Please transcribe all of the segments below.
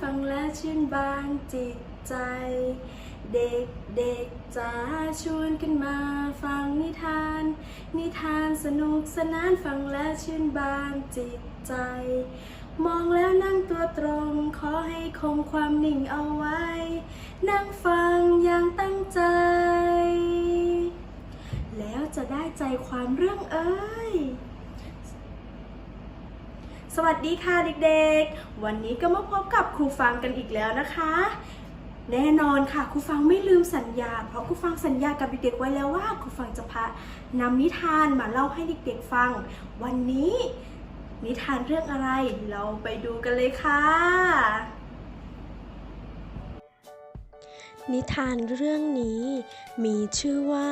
ฟังและชื่นบานจิตใจ เด็กเด็กจะชวนกันมาฟังนิทาน นิทานสนุกสนานฟังและชื่นบานจิตใจ มองแล้วนั่งตัวตรง ขอให้คงความนิ่งเอาไว้ นั่งฟังอย่างตั้งใจ แล้วจะได้ใจความเรื่องเอ้ย สวัสดีค่ะเด็กๆ วันนี้ก็มาพบกับครูฟังกันอีกแล้วนะคะ แน่นอนค่ะครูฟังไม่ลืมสัญญา เพราะครูฟังสัญญากับเด็กๆไว้แล้วว่าครูฟังจะพานำนิทานมาเล่าให้เด็กๆฟัง วันนี้นิทานเรื่องอะไรเราไปดูกันเลยค่ะ นิทานเรื่องนี้มีชื่อว่า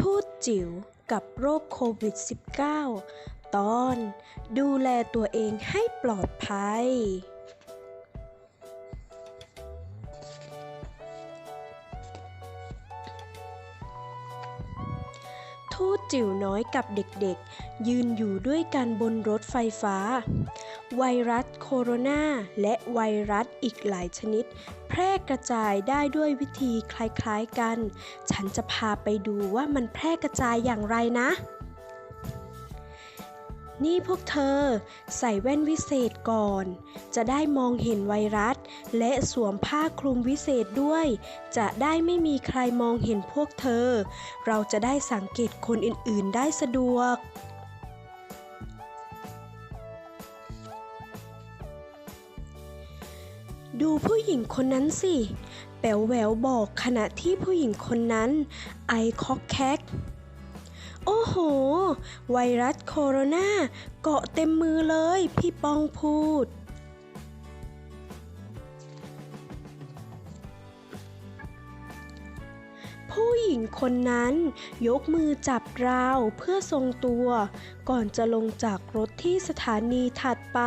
ทูตจิ๋วกับโรคโควิด -19 ตอน ดูแลตัวเองให้ปลอดภัย ทูตจิ๋วน้อยกับเด็กๆ ยืนอยู่ด้วยกันบนรถไฟฟ้า ไวรัสโคโรนาและไวรัสอีกหลายชนิด แพร่กระจายได้ด้วยวิธีคล้ายๆกัน ฉันจะพาไปดูว่ามันแพร่กระจายอย่างไรนะ นี่พวกเธอ ใส่แว่นวิเศษก่อน จะได้มองเห็นไวรัส และสวมผ้าคลุมวิเศษด้วย จะได้ไม่มีใครมองเห็นพวกเธอ เราจะได้สังเกตคนอื่นๆได้สะดวกดูผู้หญิงคนนั้นสิ แป๋วแหววบอกขณะที่ผู้หญิงคนนั้น ไอคอกแคก อ้โห ไวรัสโคโรนาเกาะเต็มมือเลย พี่ปองพูด ผู้หญิงคนนั้นยกมือจับราวเพื่อทรงตัว ก่อนจะลงจากรถที่สถานีถัดไป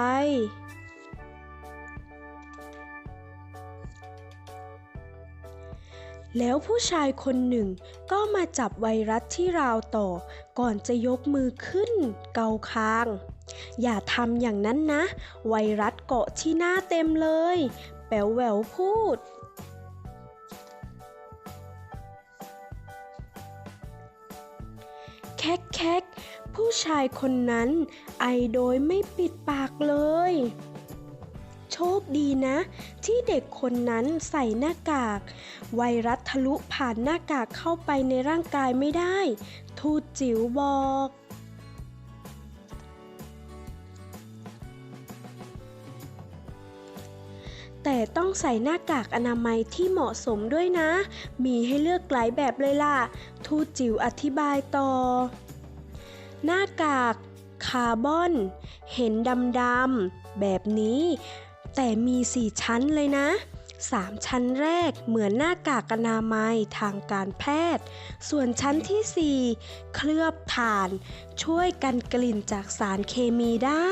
แล้วผู้ชายคนหนึ่งก็มาจับไวรัสที่ราวต่อ ก่อนจะยกมือขึ้นเกาคาง อย่าทำอย่างนั้นนะ ไวรัสเกาะที่หน้าเต็มเลย แป๋วแหววพูดแคกแคกผู้ชายคนนั้นไอโดยไม่ปิดปากเลย โชคดีนะ ที่เด็กคนนั้นใส่หน้ากาก ไวรัสทะลุผ่านหน้ากากเข้าไปในร่างกายไม่ได้ ทูตจิ๋วบอกแต่ต้องใส่หน้ากากอนามัยที่เหมาะสมด้วยนะ มีให้เลือกหลายแบบเลยล่ะ ทูตจิ๋วอธิบายต่อ หน้ากาก คาร์บอน เห็นดำๆแบบนี้ แต่มีสี่ชั้นเลยนะ 3 ชั้นแรกเหมือนหน้ากากอนามัยทางการแพทย์ ส่วนชั้นที่ 4 เคลือบถ่าน ช่วยกันกลิ่นจากสารเคมีได้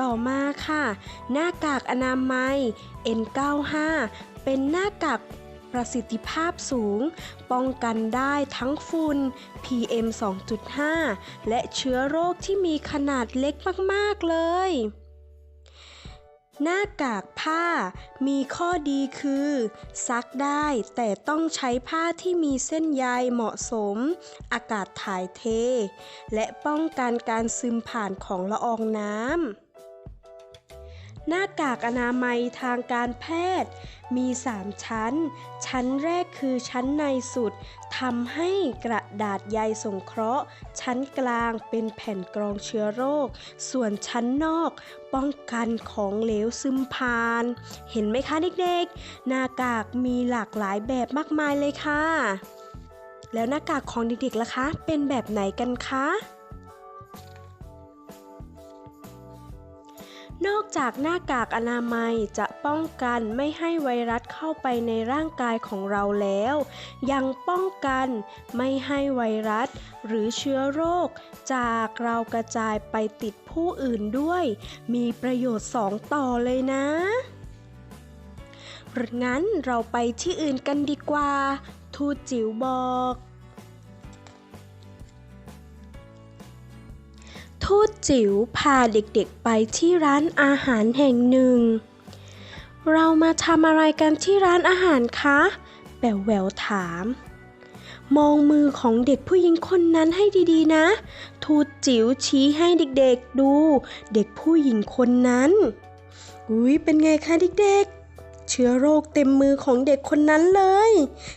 ต่อมาค่ะ หน้ากากอนามัย N95 เป็นหน้ากากประสิทธิภาพสูง ป้องกันได้ทั้งฝุ่น PM 2.5 และเชื้อโรคที่มีขนาดเล็กมาก ๆ เลย หน้ากากผ้ามีข้อดีคือ ซักได้แต่ต้องใช้ผ้าที่มีเส้นใยเหมาะสม อากาศถ่ายเท และป้องกันการซึมผ่านของละอองน้ำ หน้ากากอนามัยทางการแพทย์ มี 3 ชั้น ชั้นแรกคือชั้นในสุดทำให้กระดาษใยสงเคราะห์ ชั้นกลางเป็นแผ่นกรองเชื้อโรค ส่วนชั้นนอกป้องกันของเหลวซึมผ่าน เห็นไหมคะเด็กๆ หน้ากากมีหลากหลายแบบมากมายเลยค่ะ แล้วหน้ากากของเด็กๆล่ะคะ เป็นแบบไหนกันคะ นอกจากหน้ากากอนามัยจะป้องกันไม่ให้ไวรัสเข้าไปในร่างกายของเราแล้ว ยังป้องกันไม่ให้ไวรัส หรือเชื้อโรค จากเรากระจายไปติดผู้อื่นด้วย มีประโยชน์สองต่อเลยนะงั้นเราไปที่อื่นกันดีกว่า ทูจิ๋วบอก ทูตจิ๋วพาเด็กๆไปที่ร้านอาหารแห่งหนึ่ง เรามาทำอะไรกันที่ร้านอาหารคะแป๋วแววถาม มองมือของเด็กผู้หญิงคนนั้นให้ดีๆนะ ทูตจิ๋วชี้ให้เด็กๆดู เด็กผู้หญิงคนนั้น อุ้ยเป็นไงคะเด็กๆ เชื้อโรคเต็มมือของเด็กคนนั้นเลย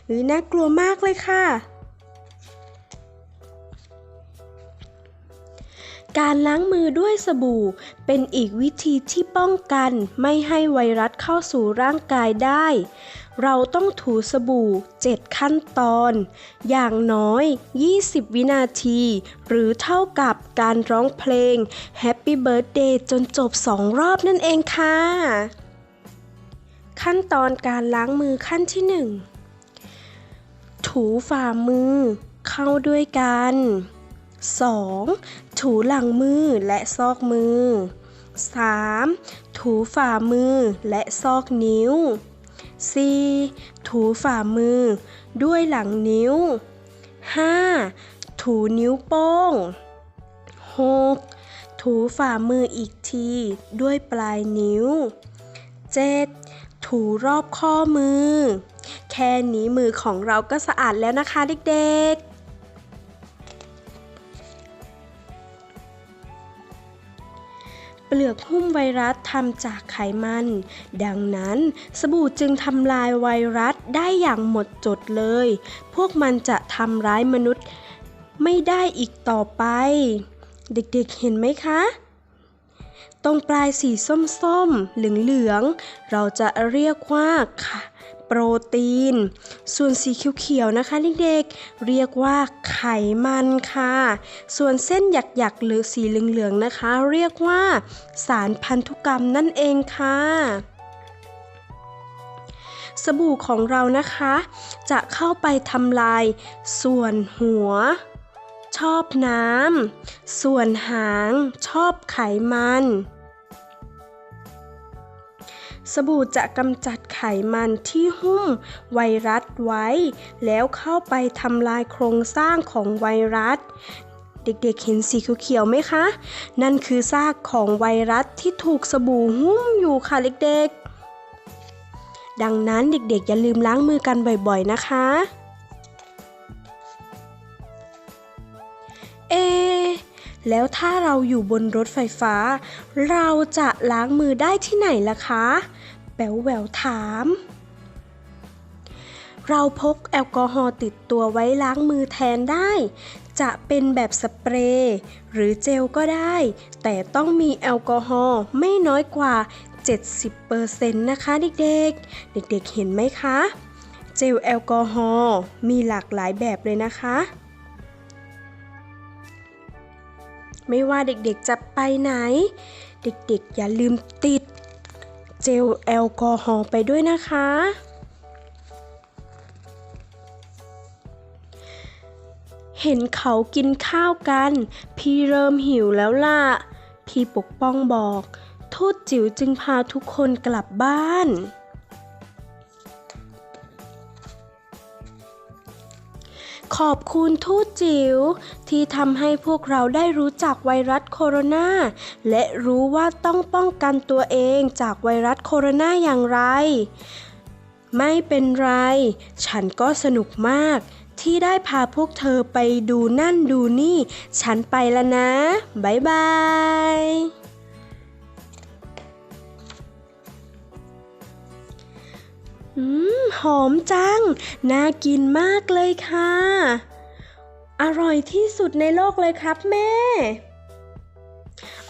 อุ้ยน่ากลัวมากเลยค่ะ การล้างมือด้วยสบู่ เป็นอีกวิธีที่ป้องกันไม่ให้ไวรัสเข้าสู่ร่างกายได้ เราต้องถูสบู่ 7 ขั้นตอน อย่างน้อย 20 วินาที หรือเท่ากับการร้องเพลง Happy Birthday จนจบ 2 รอบนั่นเองค่ะ ขั้นตอนการล้างมือขั้นที่ 1 ถูฝ่ามือเข้าด้วยกัน 2. ถูหลังมือและซอกมือ 3. ถูฝ่ามือและซอกนิ้ว 4. ถูฝ่ามือด้วยหลังนิ้ว 5. ถูนิ้วโป้ง 6. ถูฝ่ามืออีกทีด้วยปลายนิ้ว 7. ถูรอบข้อมือ แค่นี้มือของเราก็สะอาดแล้วนะคะเด็กๆ เปลือกหุ้มไวรัสทำจากไขมัน ดังนั้นสบู่จึงทำลายไวรัสได้อย่างหมดจดเลย พวกมันจะทำร้ายมนุษย์ไม่ได้อีกต่อไป เด็กๆเห็นไหมคะ ตรงปลายสีส้มๆ เหลืองๆ เราจะเรียกว่าค่ะ โปรตีน ส่วนสีเขียวๆนะคะเด็กๆเรียกว่าไขมันค่ะ ส่วนเส้นหยักๆหรือสีเหลืองๆนะคะ เรียกว่า สารพันธุกรรมนั่นเองค่ะสบู่ของเรานะคะ จะเข้าไปทำลาย ส่วนหัว ชอบน้ำส่วนหาง ชอบไขมัน สบู่จะกำจัดไขมันที่หุ้มไวรัสไว้ แล้วเข้าไปทำลายโครงสร้างของไวรัส เด็กๆเห็นสีเขียวๆไหมคะ นั่นคือซากของไวรัสที่ถูกสบู่หุ้มอยู่ค่ะเด็กๆ ดังนั้นเด็กๆอย่าลืมล้างมือกันบ่อยๆนะคะ เอะ แล้วถ้าเราอยู่บนรถไฟฟ้า เราจะล้างมือได้ที่ไหนล่ะคะ แป๋วแหววถาม เราพกแอลกอฮอล์ติดตัวไว้ล้างมือแทนได้ จะเป็นแบบสเปรย์หรือเจลก็ได้ แต่ต้องมีแอลกอฮอล์ไม่น้อยกว่า 70%นะคะเด็กๆ เด็กๆเห็นไหมคะ เจลแอลกอฮอล์มีหลากหลายแบบเลยนะคะ ไม่ว่าเด็กๆจะไปไหน เด็กๆอย่าลืมติด เจลแอลกอฮอล์ไปด้วยนะคะ เห็นเขากินข้าวกัน พี่เริ่มหิวแล้วล่ะ พี่ปกป้องบอกทูตจิ๋วจึงพาทุกคนกลับบ้าน ขอบคุณทูตจิ๋วที่ทำให้พวกเราได้รู้จักไวรัสโคโรนาและรู้ว่าต้องป้องกันตัวเองจากไวรัสโคโรนาอย่างไร ไม่เป็นไร ฉันก็สนุกมาก ที่ได้พาพวกเธอไปดูนั่นดูนี่ ฉันไปแล้วนะ บ๊ายบาย อืม หอมจัง น่ากินมากเลยค่ะ อร่อยที่สุดในโลกเลยครับแม่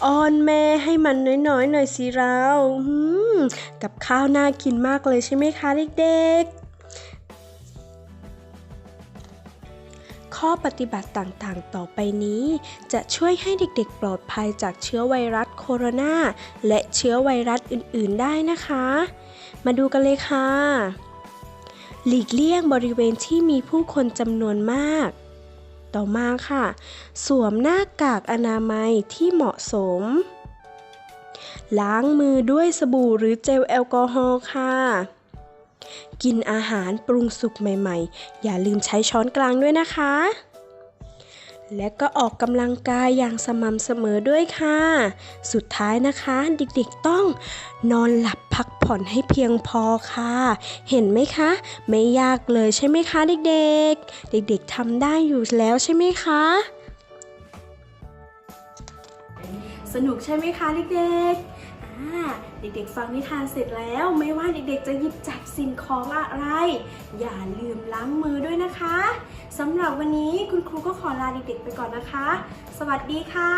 อ้อนแม่ให้มันน้อยๆ หน่อยสิเราอืม กับข้าวน่ากินมากเลยใช่ไหมคะเด็กๆข้อปฏิบัติต่างๆ ต่อไปนี้ จะช่วยให้เด็กๆ ปลอดภัยจากเชื้อไวรัสโคโรนาและเชื้อไวรัสอื่นๆ ได้นะคะ มาดูกันเลยค่ะ หลีกเลี่ยงบริเวณที่มีผู้คนจำนวนมาก ต่อมาค่ะ สวมหน้ากากอนามัยที่เหมาะสม ล้างมือด้วยสบู่หรือเจลแอลกอฮอล์ค่ะ กินอาหารปรุงสุกใหม่ ๆ อย่าลืมใช้ช้อนกลางด้วยนะคะ และก็ออกกำลังกายอย่างสม่ำเสมอด้วยค่ะ สุดท้ายนะคะเด็กๆต้องนอนหลับพักผ่อนให้เพียงพอค่ะ เห็นไหมคะ ไม่ยากเลยใช่ไหมคะเด็กๆ เด็กๆทำได้อยู่แล้วใช่ไหมคะ สนุกใช่ไหมคะเด็กๆ เด็กๆฟังนิทานเสร็จแล้ว ไม่ว่าเด็กๆจะหยิบจับสิ่งของอะไร อย่าลืมล้างมือด้วยนะคะสำหรับวันนี้คุณครูก็ขอลาเด็กๆไปก่อนนะคะ สวัสดีค่ะ